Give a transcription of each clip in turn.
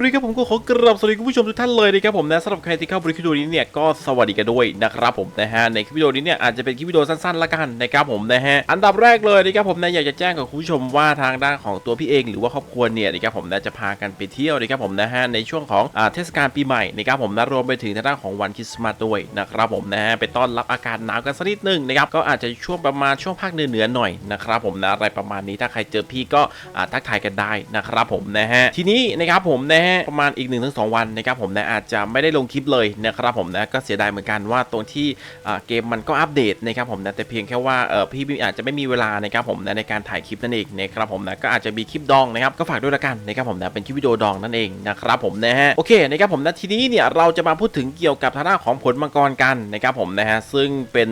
เลยครับผมก็ขอกราบสวัสดีคุณผู้ชมทุกท่านเลยนะครับผมนะสำหรับใครที่เข้าบริคิวิดีโอนี้เนี่ยก็สวัสดีกันด้วยนะครับผมนะฮะในคลิปวิดีโอนี้เนี่ยอาจจะเป็นคลิปวิดีโอสั้นๆละกันนะครับผมนะฮะอันดับแรกเลยนะครับผมนะอยากจะแจ้งกับคุณผู้ชมว่าทางด้านของตัวพี่เอง หรือว่าครอบครัวเนี่ยนะครับผมนะจะพากันไปเที่ยวนะครับผมนะฮะในช่วงของเทศกาลปีใหม่นะครับผมนะรวมไปถึงทางด้านของวันคริสต์มาสด้วยนะครับผมนะฮะไปต้อนรับอากาศหนาวกันสักนิดนึงนะครับก็อาจจะช่วงประมาณช่วงภาคเหนือหน่อยนะครับผมนะอะไรประมาณนี้ถ้าใครเจอพี่ก็อ่าทักทายกันได้นะครับผมนะฮะทีนี้นะครับผมนะฮะประมาณอีก1นถึงสวันนะครับผมนะอาจจะไม่ได้ลงคลิปเลยนะครับผมนะก็เสียดายเหมือนกันว่าตรงที่เกมมันก็อัปเดตนะครับผมนะแต่เพียงแค่ว่าเออพี่อาจจะไม่มีเวลานะครับผมนะในการถ่ายคลิปนั่นเองนะครับผมนะก็อาจจะมีคลิปดองนะครับก็ฝากด้วยละกันนะครับผมนะเป็นคลิปวิดีโอดองนั่นเองนะครับผมนะฮะโอเคนะครับผมนะทีนี้เนี่ยเราจะมาพูดถึงเกี่ยวกับทางด้านของผลมังกรกันนะครับผมนะฮะซึ่งเป็น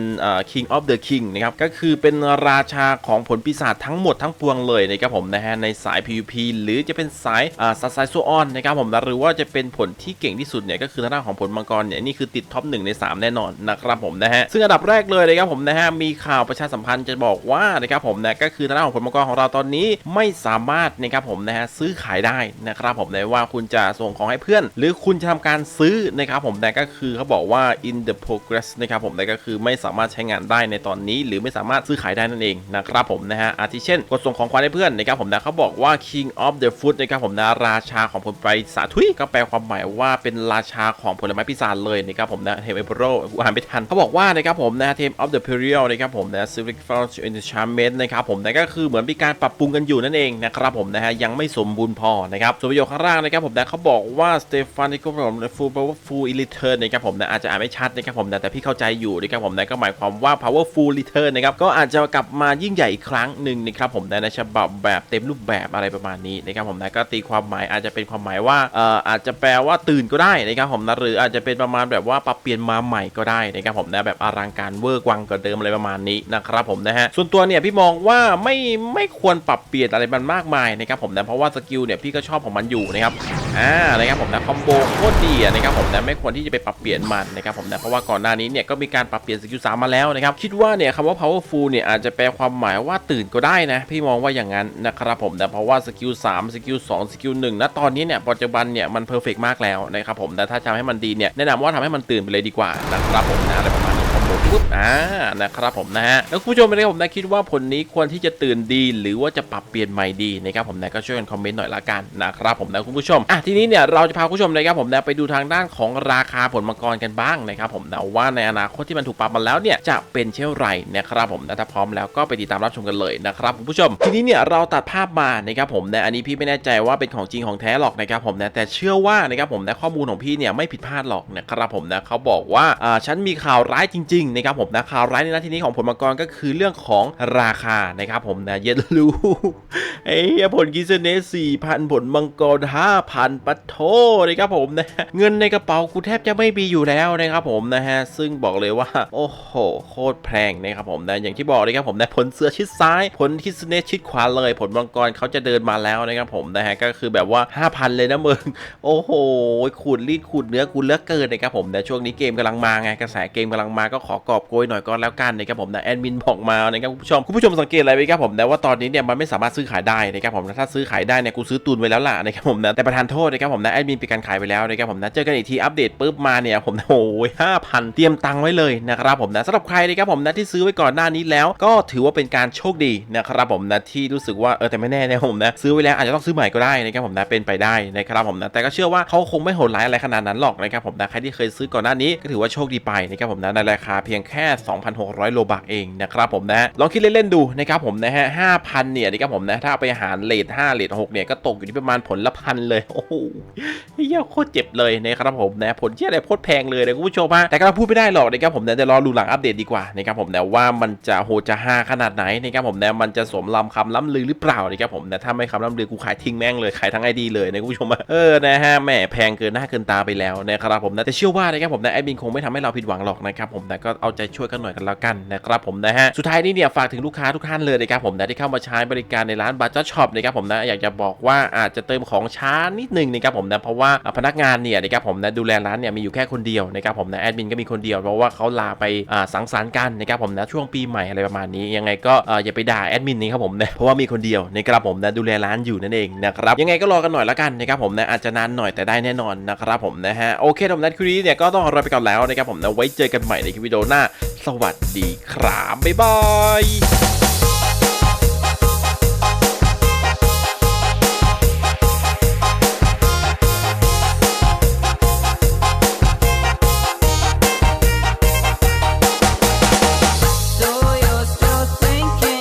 King of the King นะครับก็คือเป็นราชาของผลปีศาจทั้งหมดทั้งปวงเลยนะครับผมนะฮะในสาย PVP หรือจะเป็นสายอ่าซัสไซโซออนนะนะครับผมนะหรือว่าจะเป็นผลที่เก่งที่สุดเนี่ยก็คือทางด้านของผลมังกรเนี่ยนี่คือติดท็อปหนึ่งใน 3 แน่นอนนะครับผมนะฮะซึ่งอันดับแรกเลยนะครับผมนะฮะมีข่าวประชาสัมพันธ์จะบอกว่านะครับผมนะก็คือทางด้านของผลมังกรของเราตอนนี้ไม่สามารถนะครับผมนะฮะซื้อขายได้นะครับผมนะว่าคุณจะส่งของให้เพื่อน หรือคุณจะทำการซื้อนะครับผมนะก็คือเขาบอกว่า in the progress นะครับผมนะก็คือไม่สามารถใช้งานได้ในตอนนี้ หรือไม่สามารถซื้อขายได้นั่นเองนะครับผมนะฮะอาทิเช่น กดส่งของขวัญให้เพื่อนนะครับผมนะเขาบอกว่า king of the food นะครับผมนะราชาของผลไม้ปีศาทุยก็แปลความหมายว่าเป็นราชาของผลไม้ปีศาจเลยนะครับผมนะเทมเอเปโรอ่านไม่ทันเขาบอกว่านะครับผมนะเทม of the period นะครับผมนะ civic force enchantment นะครับผมนะก็คือเหมือนมีการปรับปรุงกันอยู่นั่นเองนะครับผมนะฮะยังไม่สมบูรณ์พอนะครับส่วนประโยคข้างล่างนะครับผมนะเขาบอกว่า Stefanico from the full powerful return นะครับผมนะอาจจะอ่านไม่ชัดนะครับผมนะแต่พี่เข้าใจอยู่นะครับผมนะก็หมายความว่า powerful return นะครับก็อาจจะกลับมายิ่งใหญ่อีกครั้งหนึ่งนะครับผมนะในฉบับแบบเต็มรูปแบบอะไรประมาณนี้นะครับผมนะก็ตีความหมายอาจจะเป็นความหมายว่าอออาจจะแปลว่าตื่นก็ได้นะครับผมนะหรืออาจจะเป็นประมาณแบบว่าปรับเปลี่ยนมาใหม่ก็ได้นะครับผมนะแบบอลังการเวอร์กวังกว่าเดิมอะไรประมาณนี้นะครับผมนะฮะส่วนตัวเนี่ยพี่มองว่าไม่ไม่ควรปรับเปลี่ยนอะไรมันมากมายนะครับผมนะเพราะว่าสกิลเนี่ยพี่ก็ชอบของมันอยู่นะครับอ่านะครับผมนะคอมโบโคตรดีนะครับผมนะไม่ควรที่จะไปปรับเปลี่ยนมันนะครับผมนะเพราะว่าก่อนหน้านี้เนี่ยก็มีการปรับเปลี่ยนสกิลสามมาแล้วนะครับคิดว่าเนี่ยคำว่า powerful เนี่ยอาจจะแปลความหมายว่าตื่นก็ได้นะพี่มองว่าอย่างนั้นนะครับผมนะเพราะว่าสกิล3สกิล2สกิล1ณตอนนี้เนี่ยปัจจุบันเนี่ยมันเพอร์เฟกมากแล้วนะครับผมแต่ถ้าทำให้มันดีเนี่ยแนะนำว่าทำให้มันตื่นไปเลยดีกว่านะครับผมนะอะไรประมาณ นี้คอมปุ๊บอ่านะครับผมนะฮะแล้วคุณผู้ชมนะครับผมนะคิดว่าผลนี้ควรที่จะตื่นดีหรือว่าจะปรับเปลี่ยนใหม่ดีนะครับผมนะก็ช่วยกันคอมเมนต์หน่อยละกันนะครับผมนะคุณผู้ชมอะทีนี้เนี่ยเราจะพาคุณผู้ชมนะครับผมนะไปดูทางด้านของราคาผลมังกรกันบ้างนะครับผมนะว่าในอนาคตที่มันถูกปรับมาแล้วเนี่ยจะเป็นเช่นไรนะครับผมนะถ้าพร้อมแล้วก็ไปติดตามรับชมกันเลยนะครับคุณผู้ชม ทีนี้เนี่ยเราตัดภาพมานะครับผมนะอันนี้พี่ไม่แน่ใจว่าเป็นของจริงของแท้หรอกนะครับผมนะแต่เชื่อว่านะครับผมนะข้อมูลของพี่เนี่ยไม่ผิดพลาดหรอกนะครับผมนะเขาบอกว่าอ่าฉันมีข่าวร้ายจริงๆนะครับผมนะข่าวร้ายในนาทีนี้ของผลมังกรก็คือเรื่องของราคานะครับผมนะเย็นรู้ไอ้ผลกิสเนสี่พันผลมังกรห้าพันปัทโทนะครับผมนะเงินในกระเป๋ากูแทบจะไม่มีอยู่แล้วนะครับผมนะฮะซึ่งบอกเลยว่า โอ้โห โคตรแพงนะครับผมนะอย่างที่บอกเลยครับผมนะผลเสือชิดซ้าย ผลคิสเนชิดขวาเลย ผลมังกรเขาจะเดินมาแล้วนะครับผมนะฮะก็คือแบบว่า 5,000 เลยนะมึงโอ้โหขูดรีดขูดเนื้อกูเลือกเกินนะครับผมนะช่วงนี้เกมกำลังมาไงกระแสเกมกำลังมาก็ขอกอบโกยหน่อยก็แล้วกันนะครับผมนะแอดมินบอกมานะครับคุณผู้ชมคุณผู้ชมสังเกตอะไรไหมครับผมนะว่าตอนนี้เนี่ยมันไม่สามารถซื้อขายได้นะครับผมนะถ้าซื้อขายได้เนี่ยกูซื้อตุนไว้แล้วล่ะนะครับผมนะแต่ประธานโทษนะครับผมนะแอดมินปิดการขายไปแล้วนะครับผมนะเจอกันอีกทีอัปเดตปุ๊บมาเนี่ยผมโอ้ยห้าพันเตรียมตังค์ไว้เลยนะครับผมนะสำหรับใครนะครับผมนะที่ซื้อไว้ก่อนหน้านี้แล้ว ก็ถือว่าเป็นการโชคดีนะครับผมนะที่รู้สึกว่าเออแต่ไม่แน่นะครับผมนะซื้อไว้แล้วอาจจะต้องซื้อใหม่ก็ได้นะครับผมนะเป็นไปได้นะครับผมนะแต่ก็เชื่อว่าเขาคงไม่โหดร้ายอะไรขนาดนั้นหรอกนะครับผมนะใครที่เคยซื้อก่อนหน้านี้ก็ถือว่าโชคดีไปนะครับผมนะในราคาเพียงแค่ 2,600 โลบักเองนะครับผมนะลองคิดเล่นๆดูนะครับผมนะฮะ5,000 เนี่ยนะครับผมนะถ้าไปหารเลท5เลท6เนี่ยก็ตกอยู่ที่ประมาณผลละพันเลยโอ้โหเฮียโคตรเจ็บเลยนะครับผมนะผลเชี่ยอะไรโคตรแพงเลยนะคุณผู้ชมฮะแต่ก็พูดไม่ได้หรอกนะครับผมนะจะรอดูหลังอัปเดตดีกว่านะครับผมนะว่ามันจะโหจะฮาขนาดไหนนะครับผมนะมันจะสมลำคำล้ำลือหรือเปล่านะครับผมนะถ้าไม่คำล้ำลือกูขายทิ้งแม่งเลยขายทั้งไอดีเลยนะคุณผู้ชมฮะเออนะฮะแหมแพงเกินหน้าเกินตาไปแล้วนะครับผมนะแต่เชื่อว่านะครับผมนะแอดมินคงไม่ทำให้เราผิดหวังหรอกนะครับผมนะก็เอาใจช่วยกันหน่อยกันแล้วกันนะครับผมนะฮะสุดท้ายนี้เนี่ยฝากถึงลูกค้าทุกท่านเลยนะครับผมนะที่เข้ามาใช้บริการในร้านบัตเจอร์ช็อปนะครับผมนะอยากจะบอกว่าอาจจะเติมของช้านิดนึงนะครับผมนะเพราะว่าพนักงานเนี่ยนะครับผมนะดูแลร้านเนี่ยมีอยู่แค่คนเดียวนะครับผมนะแอดมินก็มีคนเดียวเพราะว่าเขาลาไปสังสรรค์กันนะครับผมนะช่วงปีใหม่อะไรประมาณนี้ ยังไงก็อย่าไปด่าแอดมินนี่ครับผมนะเพราะว่ามีคนเดียวนะครับผมนะดูแลร้านอยู่นั่นเองนะครับยังไงก็รอกันหน่อยละกันนะครับผมนะอาจจะนานหน่อยแต่ได้แน่นอนนะครับผมนะฮะโอเคผมนัดคลิปนี้เนี่ยก็ต้องขอลาไปก่อนแล้วนะครับผมนะไว้เจอกันใหม่ในคลิปวิดีโอหน้าสวัสดีครับบ๊ายบาย